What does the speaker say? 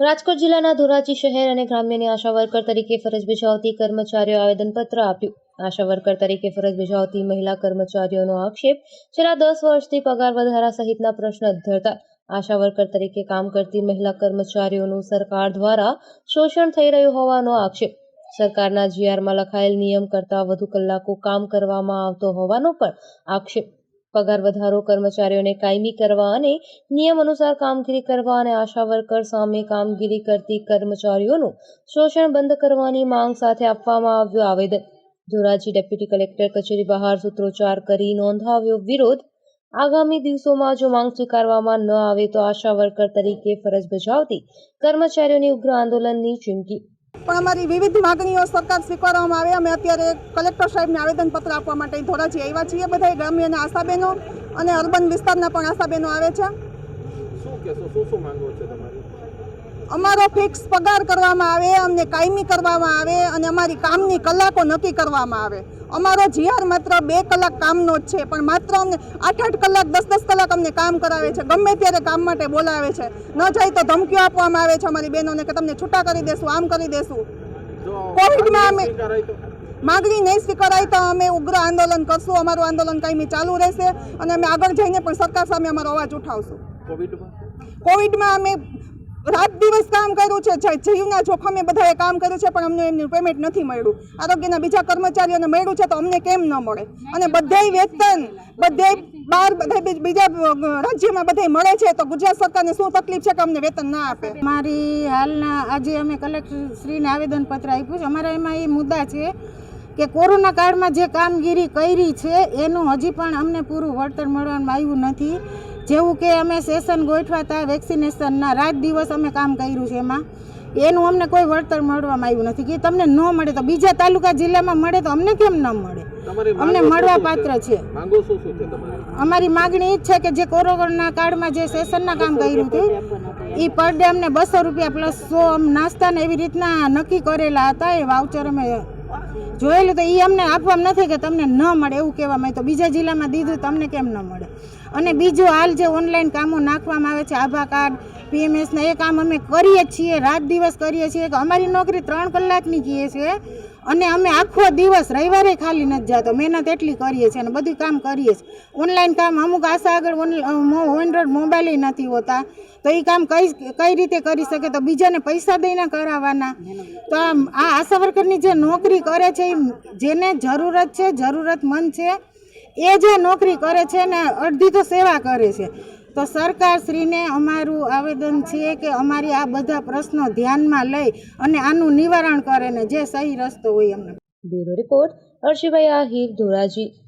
રાજકોટ જિલ્લાના ધોરાજી શહેર અને ગ્રામ્યની આશા વર્કર તરીકે ફરજ બજાવતી કર્મચારીઓ આવેદનપત્ર આપ્યું. આશા વર્કર તરીકે ફરજ બજાવતી મહિલા કર્મચારીઓનો આક્ષેપ છેલ્લા દસ વર્ષથી પગાર વધારા સહિતના પ્રશ્ન ધરતા આશા વર્કર તરીકે કામ કરતી મહિલા કર્મચારીઓનું સરકાર દ્વારા શોષણ થઈ રહ્યું હોવાનો આક્ષેપ. સરકારના જીઆરમાં લખાયેલ નિયમ કરતાં વધુ કલાકો કામ કરવામાં આવતો હોવાનો પણ આક્ષેપ. પગાર વધારો, કર્મચારીઓને કાયમી કરવા અને નિયમ અનુસાર કામગીરી કરવા અને આશા વર્કર સામે કામગીરી કરતી કર્મચારીઓનું શોષણ બંધ કરવાની માંગ સાથે આપવામાં આવ્યું આવેદન. ધોરાજી ડેપ્યુટી કલેક્ટર કચેરી બહાર સૂત્રોચ્ચાર કરી નોંધાવ્યો વિરોધ. આગામી દિવસોમાં જો માંગ સ્વીકારવામાં ન આવે તો આશા વર્કર તરીકે ફરજ બજાવતી કર્મચારીઓની ઉગ્ર આંદોલનની ચીમકી. પણ અમારી વિવિધ માગણીઓ સરકાર સ્વીકારવામાં આવે. અમે અત્યારે કલેક્ટર સાહેબને આવેદનપત્ર આપવા માટે ધોરાજી આવ્યા છીએ. બધા ગ્રામ્યના આશાબહેનો અને અર્બન વિસ્તારના પણ આશાબહેનો આવે છે. શું કહેશો? શું શું માંગો છો તમારી? અમારો ફિક્સ પગાર કરવામાં આવે અમને કાયમી કરવામાં આવે અને અમારી કામની કલાકો નક્કી કરવામાં આવે. અમારો જીઆર માત્ર બે કલાક કામનો જ છે પણ માત્ર અમને આઠ આઠ કલાક દસ દસ કલાક અમને કામ કરાવે છે. ગમે ત્યારે કામ માટે બોલાવે છે. ન જાય તો ધમકીઓ આપવામાં આવે છે અમારી બહેનોને કે તમને છૂટા કરી દેશું આમ કરી દેશું. કોવિડમાં અમે- માગણી નહીં સ્વીકારાય તો અમે ઉગ્ર આંદોલન કરશું અમારું આંદોલન કાયમી ચાલુ રહેશે અને અમે આગળ જઈને પણ સરકાર સામે અમારો અવાજ ઉઠાવશું. કોવિડમાં? કોવિડમાં અમે રાત દિવસ કામ કર્યું છે જીવના જોખમે બધાએ કામ કર્યું છે, પણ અમને એમનું પેમેન્ટ નથી મળ્યું. આરોગ્યના બીજા કર્મચારીઓને મળ્યું છે તો અમને કેમ ન મળે? અને બધાય વેતન બધે બહાર બધા બીજા રાજ્યમાં બધે મળે છે તો ગુજરાત સરકારને શું તકલીફ છે કે અમને વેતન ના આપે? મારી હાલના, આજે અમે કલેક્ટરશ્રીને આવેદનપત્ર આપ્યું છે. અમારા એમાં એ મુદ્દા છે કે કોરોના કાળમાં જે કામગીરી કરી છે, એનું હજી પણ અમને પૂરું વળતર મળવામાં આવ્યું નથી. જેવું કે અમે સેશન ગોઠવાતા વેક્સિનેશનના રાત દિવસ અમે કામ કર્યું છે એમાં. એનું અમને કોઈ વળતર મળવામાં આવ્યું નથી. કે તમને ન મળે તો બીજા તાલુકા જિલ્લામાં મળે તો અમને કેમ ન મળે? અમને મળવા પાત્ર છે. માંગો શું શું છે તમારી? અમારી માગણી એ જ છે કે જે કોરોના કાળમાં જે સેશનના કામ કર્યું હતું એ પર ડે અમને બસો રૂપિયા પ્લસ સો આમ નાસ્તા ને એવી રીતના નક્કી કરેલા હતા એ વાઉચર અમે જોયેલું તો એ અમને આપવામાં નથી કે તમને ન મળે એવું કહેવામાં આવે તો બીજા જિલ્લામાં દીધું તમને કેમ ન મળે? અને બીજું હાલ જે ઓનલાઈન કામો નાખવામાં આવે છે, આભા કાર્ડ પીએમએસના એ કામ અમે કરીએ છીએ, રાત દિવસ કરીએ છીએ કે અમારી નોકરી ત્રણ કલાકની કહીએ છીએ અને અમે આખો દિવસ રવિવારે ખાલી નથી જતો, મહેનત એટલી કરીએ છીએ અને બધું કામ કરીએ છીએ. ઓનલાઈન કામ અમુક આશા આગળ ઓનરોડ મોબાઈલ નથી હોતા. તો એ કામ કઈ કઈ રીતે કરી શકે? તો બીજાને પૈસા દઈને કરાવવાના. તો આ આશા વર્કરની જે નોકરી કરે છે એ જેને જરૂરત છે, જરૂરતમંદ છે એ જે નોકરી કરે છે ને, અડધી તો સેવા કરે છે. તો સરકારશ્રીને અમારું આવેદન છે કે અમારી આ બધા પ્રશ્નો ધ્યાનમાં લઈ અને આનું નિવારણ કરે ને, જે સહી રસ્તો હોય અમને બ્યુરો રિપોર્ટ, હર્ષિભાઈ આહિર, ધોરાજી.